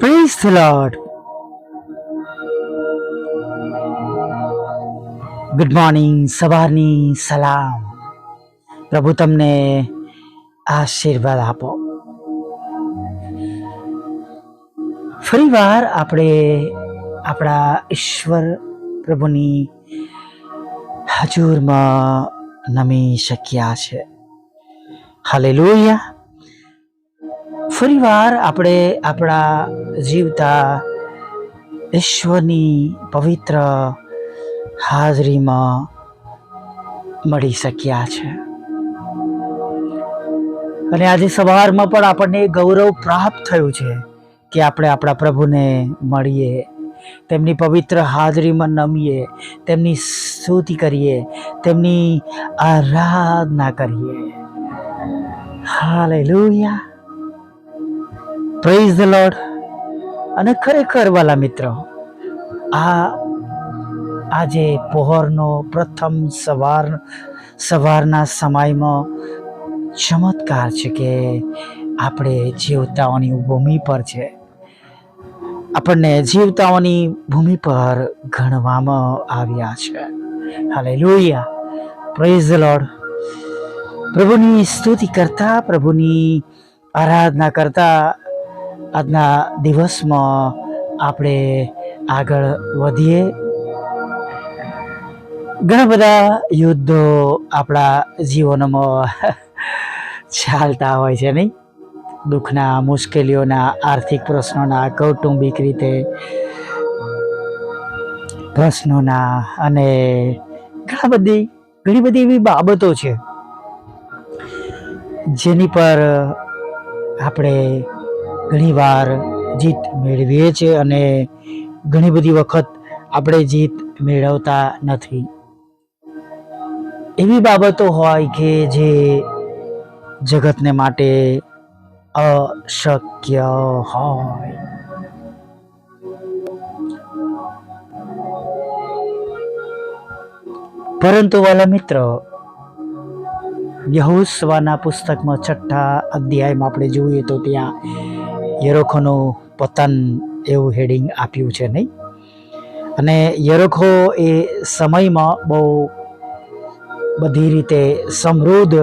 Praise the Lord good morning સવારની સલામ પ્રભુ તમને આશીર્વાદ આપો. ફરીવાર આપણે આપણા ઈશ્વર પ્રભુની હજુરમાં નમી શક્યા છે. હાલેલુયા ફરીવાર આપણે આપણા જીવતા ઈશ્વરની પવિત્ર હાજરીમાં મળી શક્યા છે. અને આજે સવારમાં પણ આપણને ગૌરવ પ્રાપ્ત થયું છે કે આપણે આપણા પ્રભુને મળીએ, તેમની પવિત્ર હાજરીમાં નમીએ, તેમની સ્તુતિ કરીએ, તેમની આરાધના કરીએ. હાલેલુયા. પ્રેઝ ધ લોર્ડ અને ખરેખર વાલા મિત્રો, આ આજે પહોરનો પ્રથમ સવાર, સવારના સમયમાં ચમત્કાર છે કે આપણે જીવતાઓની ભૂમિ પર છે. આપણને જીવતાઓની ભૂમિ પર ગણવામાં આવ્યા છે. હાલે લોહિયા પ્રેઝ લોર્ડ પ્રભુની સ્તુતિ કરતા, પ્રભુની આરાધના કરતા આજના દિવસમાં આપણે આગળ વધીએ. ઘણા બધા યુદ્ધો આપણા જીવનમાં ચાલતા હોય છે નહીં? દુઃખના, મુશ્કેલીઓના, આર્થિક પ્રશ્નોના, કૌટુંબિક રીતે પ્રશ્નોના અને ઘણા બધી, ઘણી બધી એવી બાબતો છે જેની પર આપણે ઘણીવાર જીત મેળવીએ છીએ અને ઘણી બધી વખત આપણે જીત મેળવતા નથી. એવી બાબતો હોય કે જે જગતને માટે અશક્ય હોય. પરંતુ વાલા મિત્ર, યહોસ્વાના પુસ્તકમાં છઠ્ઠા અધ્યાયમાં આપણે જોઈએ તો ત્યાં યરોખોનું પતન એવું હેડિંગ આપ્યું છે નહીં. અને યરોખો એ સમયમાં બહુ બધી રીતે સમૃદ્ધ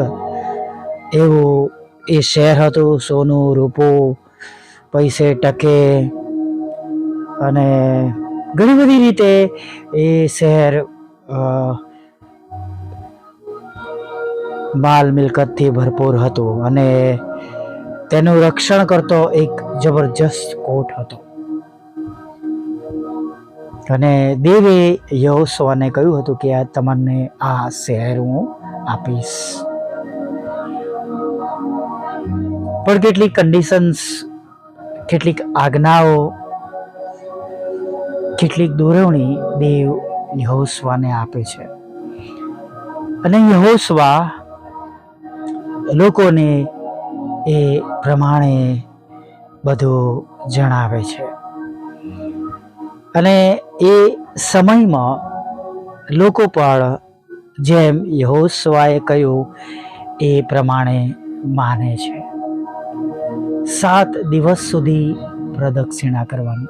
એવું એ શહેર હતું, સોનું, રૂપું, પૈસે ટકે અને ઘણી બધી રીતે એ શહેર માલ મિલકતથી ભરપૂર હતું. અને તેનું રક્ષણ કરતો એક જબરજસ્ત કોટ હતો. અને દેવે યહોશવાને કહ્યું હતું કે, આ તમને આ શહેર હું આપીશ. પણ કેટલીક કન્ડિશન્સ કેટલીક આજ્ઞાઓ, કેટલીક દોરવણી દેવ યહોશવાને આપે છે. અને યહોશવા લોકોને એ પ્રમાણે બધું જણાવે છે. અને એ સમયમાં લોકો પણ જેમ યહોશવાએ કહ્યું એ પ્રમાણે માને છે. સાત દિવસ સુધી પ્રદક્ષિણા કરવાની.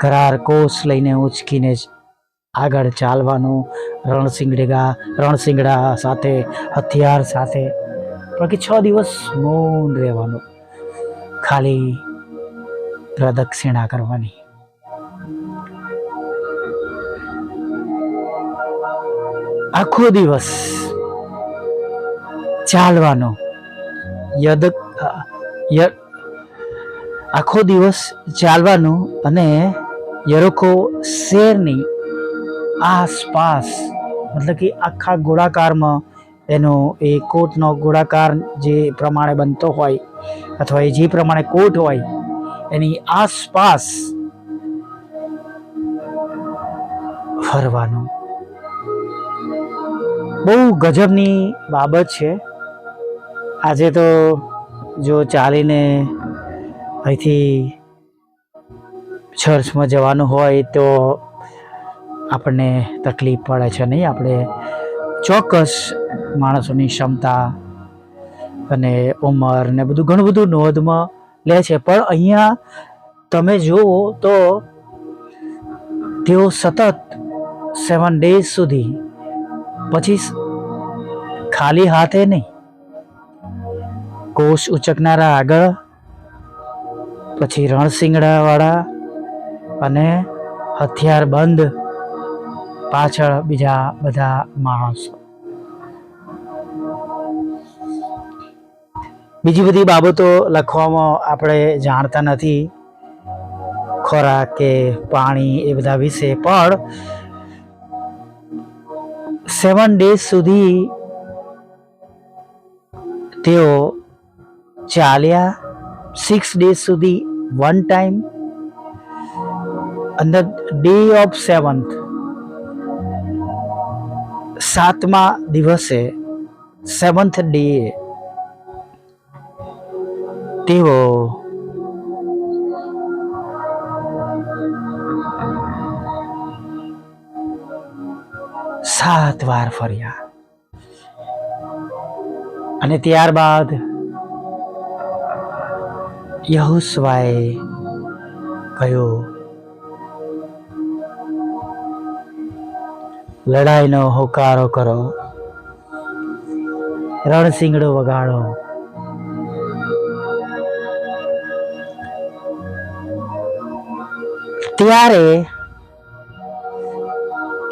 કરાર કોષ લઈને ઉચકીને જ આગળ ચાલવાનું. રણસિંગડેગા રણસિંગડા સાથે, હથિયાર સાથે બાકી છ દિવસ મૌન રહેવાનું. ખાલી પ્રદક્ષિણા કરવાની. આખો દિવસ ચાલવાનો. યદ આખો દિવસ ચાલવાનું અને યરોકો શેરની આસપાસ, મતલબ કે આખા ગોળાકારમાં એનો એ કોટનો ગોળાકાર જે પ્રમાણે બનતો હોય અથવા એ જે પ્રમાણે કોટ હોય, એની આસપાસ ફરવાનું. બહુ ગજબની બાબત છે. આજે તો જો ચાલીને અહીંથી ચર્ચમાં જવાનું હોય તો આપણને તકલીફ પડે છે નહીં? આપણે ચોક્કસ માણસોની ક્ષમતા અને ઉંમર ને બધું, ઘણું બધું નોંધમાં લે છે. પણ અહીંયા તમે જુઓ તો તેઓ સતત સેવન ડેઝ સુધી, પછી ખાલી હાથે નહીં, કોષ ઉચકનારા આગળ, પછી રણસિંગડાવાળા અને હથિયાર બંધ પાછળ બીજા બધા માણસો. બીજી બધી બાબતો લખવામાં આપણે જાણતા નથી. ખોરાક કે પાણી એ બધા વિશે, પણ સેવન ડેઝ સુધી તેઓ ચાલ્યા. સિક્સ ડેઝ સુધી વન ટાઈમ અંદર ડે ઓફ સેવન્થ સાતમા દિવસે સેવન્થ ડે તેઓ સાત વાર ફર્યા. અને ત્યારબાદ યહોશવાએ કહ્યું લડાઈનો હોકારો કરો. રણસિંગડો વગાડો. ત્યારે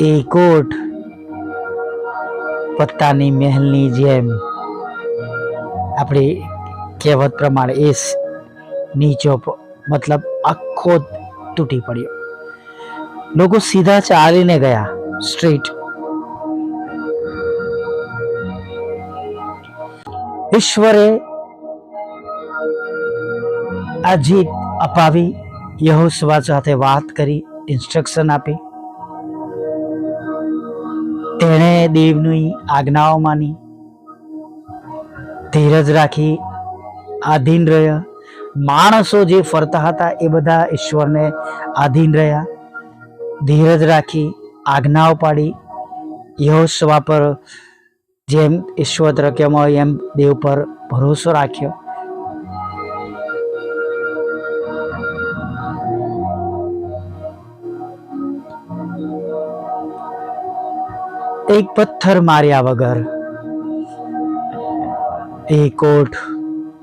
એ કોટ પત્તાની મહેલની જેમ આપણી કહેવત પ્રમાણે એ નીચો મતલબ આખો તૂટી પડ્યો. લોકો સીધા ચાલીને ગયા. સ્ટ્રીટ. ઈશ્વરે આ જીત અપાવી યહોસવા સાથે વાત કરી ઇન્સ્ટ્રક્શન આપી. તેણે દેવની આજ્ઞાઓ માની. ધીરજ રાખી, આધીન રહ્યા. માણસો જે ફરતા હતા એ બધા ઈશ્વરને આધીન રહ્યા. ધીરજ રાખી આજ્ઞાઓ પાડી. યહોશવા પર જેમ ઈશ્વર તરક્યમાં હોય એમ દેવ પર ભરોસો રાખ્યો. એક પથ્થર માર્યા વગર એ કોટ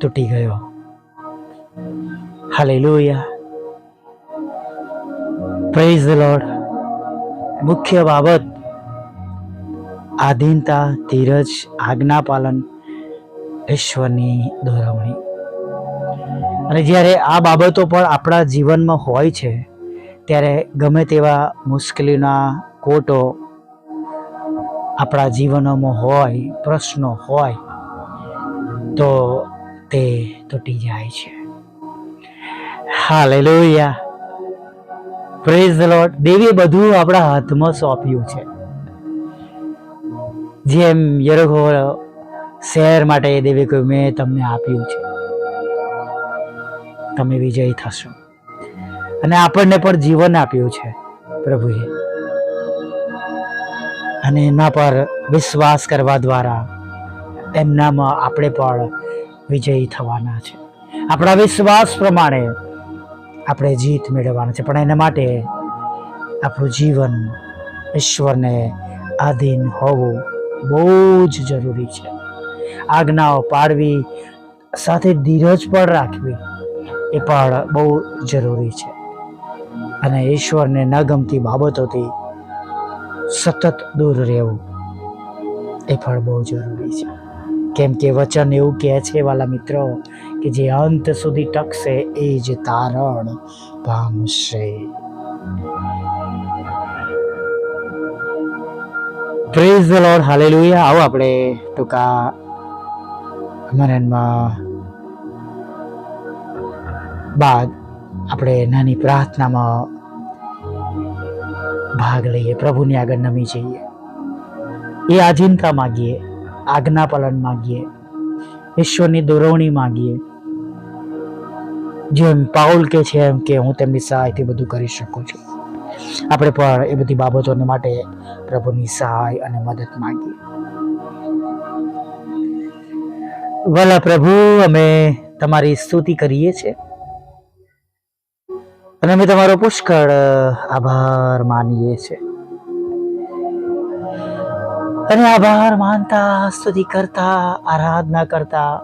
તૂટી ગયો. હાલેલુયા. પ્રેઝ ધ લોર્ડ મુખ્ય બાબત, આધીનતા, ધીરજ, આજ્ઞા પાલન, ઈશ્વરની દોરવણી. અને જ્યારે આ બાબતો પણ આપણા જીવનમાં હોય છે, ત્યારે ગમે તેવા મુશ્કેલીના કોટો આપણા જીવનોમાં હોય, પ્રશ્નો હોય, તો તે તૂટી જાય છે. હાલેલુયા. પ્રેઝ લોર્ડ દેવીએ બધું આપણા હાથમાં સોંપ્યું છે. જેમ યરઘો શહેર માટે દેવી કહ્યું, મેં તમને આપ્યું છે. તમે વિજયી થશો. અને આપણને પણ જીવન આપ્યું છે પ્રભુએ. અને એના પર વિશ્વાસ કરવા દ્વારા એમનામાં આપણે પણ વિજયી થવાના છે. આપણા વિશ્વાસ પ્રમાણે આપણે જીત મેળવવાના છે. પણ એના માટે આપણું જીવન ઈશ્વરને આધીન હોવું બહુ જ જરૂરી છે. આજ્ઞાઓ પાડવી સાથે ધીરજ પણ રાખવી એ પણ બહુ જરૂરી છે. અને ઈશ્વરને ન ગમતી બાબતોથી સતત દૂર રહેવું એ પણ બહુ જરૂરી છે. કેમ કે વચન એવું કહે છે, વાલા મિત્રો કે જે અંત સુધી ટકશે એ જ તારણ પામશે. પ્રેઝ ધ લોર્ડ હાલેલુયા આવો આપણે ટૂંકા મનનમાં બાદ આપણે નાની પ્રાર્થનામાં ભાગ લઈએ. પ્રભુની આગળ નમી જઈએ. એ આધીનતા માગીએ આજ્ઞા પાલન માગીએ, ઈશ્વરની દોરવણી માગીએ જેમ પાઉલ કે છે એમ કે હું તેમની સહાયથી બધું કરી શકું છું. આપણે પણ એ બધી બાબતોને માટે પ્રભુની સહાય અને મદદ માંગીએ. વાલા પ્રભુ, અમે તમારી સ્તુતિ કરીએ છીએ. અને અમે તમારો પુષ્કળ આભાર માનીએ છીએ. અને આભાર માનતા, સ્તુતિ કરતા, આરાધના કરતા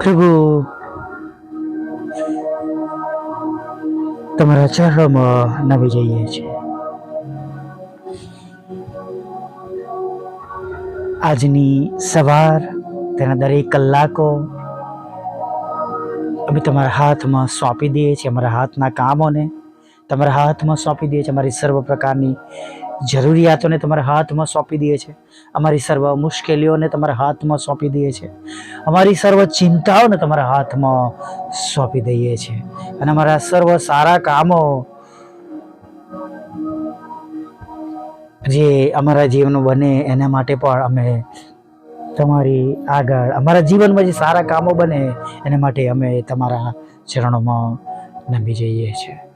પ્રભુ તમારા ચરણોમાં નમી જઈએ છીએ. આજની સવાર, તેના દરેક કલાકો અમે તમારા હાથમાં સોંપી દઈએ છીએ, અમારા હાથના કામોને તમારા હાથમાં સોંપી દઈએ છીએ, અમારી સર્વ પ્રકારની જરૂરિયાતોને તમારા હાથમાં સોંપી દઈએ છીએ અમારી સર્વ મુશ્કેલીઓને તમારા હાથમાં સોંપી દઈએ છીએ અમારી સર્વ ચિંતાઓને તમારા હાથમાં સોંપી દઈએ છીએ અને અમારા સર્વ સારા કામો જે અમારા જીવન બને એના માટે પણ અમે તમારી આગળ, અમારા જીવનમાં જે સારા કામો બને એના માટે અમે તમારા ચરણોમાં નમી જઈએ છીએ.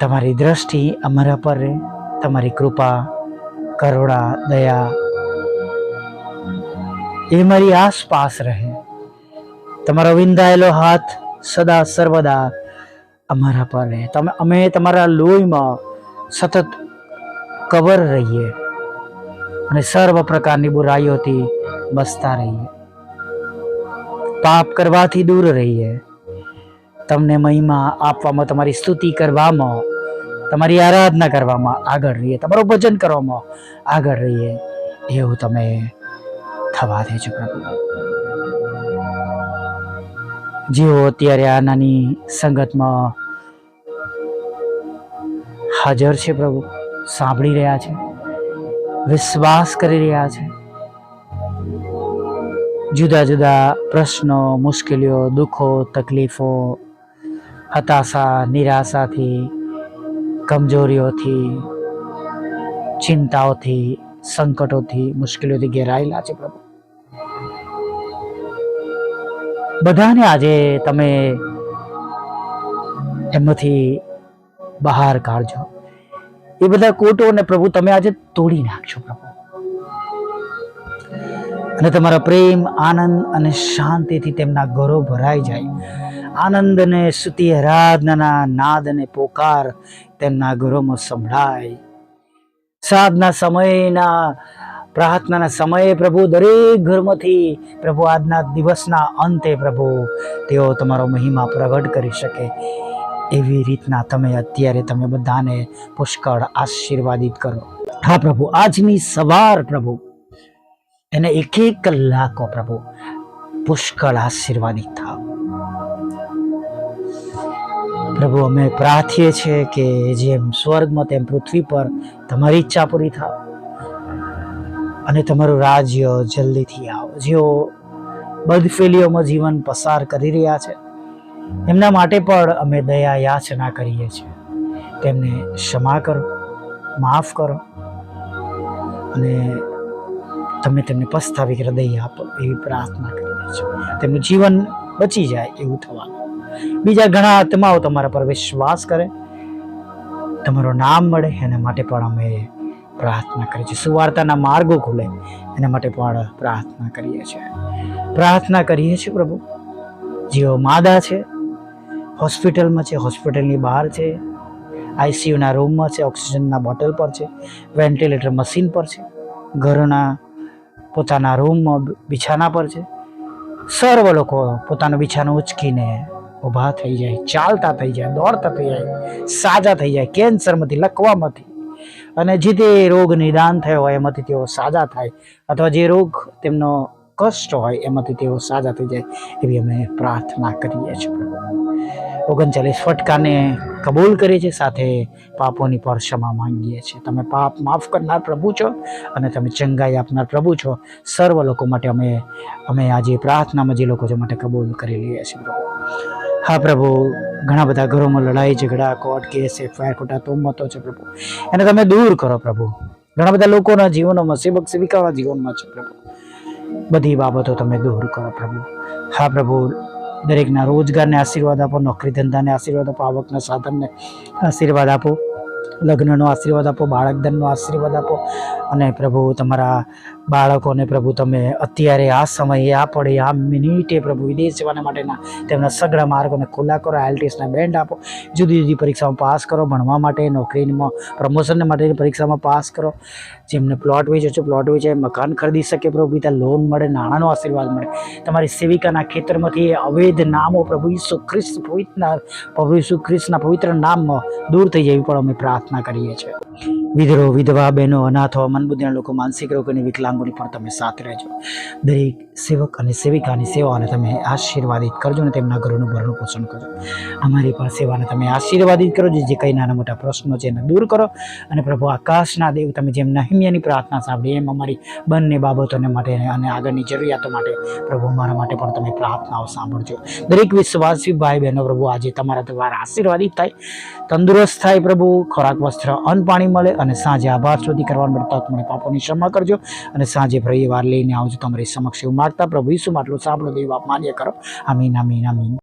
તમારી દ્રષ્ટિ અમારા પર રહે. તમારી કૃપા, કરુણા, દયા એ મારી આસપાસ રહે. તમારો વિંધાયેલો હાથ સદા સર્વદા અમારા પર રહે. તમે અમે તમારા લોહીમાં સતત કવર રહીએ અને સર્વ પ્રકારની બુરાઈઓથી બસતા રહીએ. પાપ કરવાથી દૂર રહીએ. તમને મહિમા આપવામાં, તમારી સ્તુતિ કરવામાં, તમારી આરાધના કરવામાં આગળ રહીએ, તમારું ભજન કરવામાં આગળ રહીએ, એવું તમે થવા દેજો પ્રભુ. જેઓ અત્યારે આ નાની સંગતમાં હાજર છે પ્રભુ, સાંભળી રહ્યા છે, વિશ્વાસ કરી રહ્યા છે, જુદા જુદા પ્રશ્નો, મુશ્કેલીઓ, દુઃખો, તકલીફો હતાશા, નિરાશાથી, કમજોરીઓથી, ચિંતાઓથી, સંકટોથી, મુશ્કેલીઓથી ઘેરાયેલા છે પ્રભુ. બધાને આજે તમે એમાંથી બહાર કાઢજો. એ બધા કોટોને પ્રભુ તમે આજે તોડી નાખજો પ્રભુ. અને તમારા પ્રેમ, આનંદ અને શાંતિથી તેમના ઘરો ભરાઈ જાય. આનંદ અને સ્તુતિ આરાધનાના નાદ અને પોકાર તેમના ઘરોમાં સંભળાય. સાધના સમયના, પ્રાર્થનાના સમયે પ્રભુ દરેક ઘરમાંથી, પ્રભુ આજના દિવસના અંતે પ્રભુ, તેઓ તમારો મહિમા પ્રગટ કરી શકે. એવી રીતના તમે અત્યારે તમે બધાને પુષ્કળ આશીર્વાદિત કરો. હા પ્રભુ, આજની સવાર પ્રભુ, એને એક એક કલાકો પ્રભુ પુષ્કળ આશીર્વાદિત પ્રભુ, અમે પ્રાર્થીએ છીએ કે જેમ સ્વર્ગમાં તેમ પૃથ્વી પર તમારી ઈચ્છા પૂરી થાવ અને તમારું રાજ્ય જલ્દીથી આવો. જેઓ બદફેલીઓમાં જીવન પસાર કરી રહ્યા છે, એમના માટે પણ અમે દયા યાચના કરીએ છીએ. તેમને ક્ષમા કરો, માફ કરો અને તમે તેમને પસ્તાવી હૃદય આપો એવી પ્રાર્થના કરીએ છીએ. તેમનું જીવન બચી જાય એવું થવાનું. બીજા ઘણા આત્માઓ તમારા પર વિશ્વાસ કરે. તમારું નામ મળે, એના માટે પણ અમે પ્રાર્થના કરીએ છીએ. સુવાર્તાના માર્ગો ખુલે, એના માટે પણ પ્રાર્થના કરીએ છીએ. પ્રાર્થના કરીએ છીએ પ્રભુ. જેઓ માદા છે, હોસ્પિટલમાં છે, હોસ્પિટલની બહાર છે, આઈસીયુના રૂમમાં છે, ઓક્સિજનના બોટલ પર છે, વેન્ટિલેટર મશીન પર છે, ઘરના પોતાના રૂમમાં બિછાના પર છે. સર્વ લોકો પોતાનો બિછાનો ઉચકીને ઊભા થઈ જાય, ચાલતા થઈ જાય, દોડતા થઈ જાય, સાજા થઈ જાય, કેન્સરમાંથી, લકવામાંથી. અને જે તે રોગ નિદાન થયો હોય, એમાંથી તેઓ સાજા થાય. અથવા જે રોગ તેમનો કષ્ટ હોય, એમાંથી તેઓ સાજા થઈ જાય, એવી અમે પ્રાર્થના કરીએ છીએ ઓગણચાલીસ ફટકાને કબૂલ કરીએ છીએ, સાથે પાપોની પર ક્ષમા માંગીએ છીએ. તમે પાપ માફ કરનાર પ્રભુ છો અને તમે ચંગાઈ આપનાર પ્રભુ છો. સર્વ લોકો માટે અમે અમે આજે પ્રાર્થનામાં જે લોકો છે માટે કબૂલ કરી લઈએ છીએ પ્રભુ. હા પ્રભુ, ઘણા બધા ઘરોમાં લડાઈ, ઝઘડા, કોર્ટ કેસ, એફઆઈઆર ખોટા તોમતો છે પ્રભુ. એને તમે દૂર કરો પ્રભુ. ઘણા બધા લોકોના જીવનોમાં, સેવક, સેવિકાના જીવનમાં છે પ્રભુ. બધી બાબતો તમે દૂર કરો પ્રભુ. હા પ્રભુ, દરેકના રોજગારને આશીર્વાદ આપો નોકરી ધંધાને આશીર્વાદ આપો, આવકના સાધનને આશીર્વાદ આપો, લગ્નનો આશીર્વાદ આપો, બાળકધનનો આશીર્વાદ આપો અને પ્રભુ તમારા બાળકોને પ્રભુ તમે અત્યારે આ સમયે આ પડે આ મિનિટે પ્રભુ વિદેશ જવાના માટેના તેમના સગળા માર્ગોને ખુલ્લા કરો, આઈએલટીએસના બેન્ડ આપો, જુદી જુદી પરીક્ષામાં પાસ કરો, ભણવા માટે, નોકરીમાં પ્રમોશન માટેની પરીક્ષામાં પાસ કરો. જેમને પ્લોટ વેચો છો, પ્લોટ વેચે, મકાન ખરીદી શકે પ્રભુ, પિતા લોન મળે, નાણાંનો આશીર્વાદ મળે. તમારી સેવિકાના ખેતરમાંથી અવૈધ નામો પ્રભુ ઈસુ ખ્રિસ્ત પવિત્રના પ્રભુ ઈસુ ખ્રિસ્તના પવિત્ર નામમાં દૂર થઈ જવી પણ અમે પ્રાર્થના કરીએ છીએ. વિધરો, વિધવા, બહેનો, અનાથો મનબુદ્ધિના લોકો, માનસિક રોગ અને વિકલાંગોની પણ તમે સાથે રહેજો. દરેક સેવક અને સેવિકાની સેવાઓને તમે આશીર્વાદિત કરજો અને તેમના ઘરોનું ભરણ પોષણ કરજો. અમારી પણ સેવાને તમે આશીર્વાદિત કરો, જે કંઈ નાના મોટા પ્રશ્નો છે એને દૂર કરો. અને પ્રભુ, આકાશના દેવ, તમે જેમ નહિમ્યાની પ્રાર્થના સાંભળી, એમ અમારી બંને બાબતોને માટે અને આગળની જરૂરિયાતો માટે પ્રભુ મારા માટે પણ તમે પ્રાર્થનાઓ સાંભળજો. દરેક વિશ્વાસી ભાઈ બહેનો, પ્રભુ, આજે તમારા દ્વારા આશીર્વાદિત થાય, તંદુરસ્ત થાય પ્રભુ, ખોરાક, વસ્ત્ર, અન્ન, પાણી મળે અને સાંજે આભાર સુધી કરવાનું મળે મળે પાપોની ક્ષમા કરજો અને સાંજે ફરી વાર લઈને આવજો તમારી સમક્ષ એવું માગતા પ્રભુ ઈસુ માટલું સાંભળો દેવ આપ માન્ય કરો. આમીન આમીન આમીન.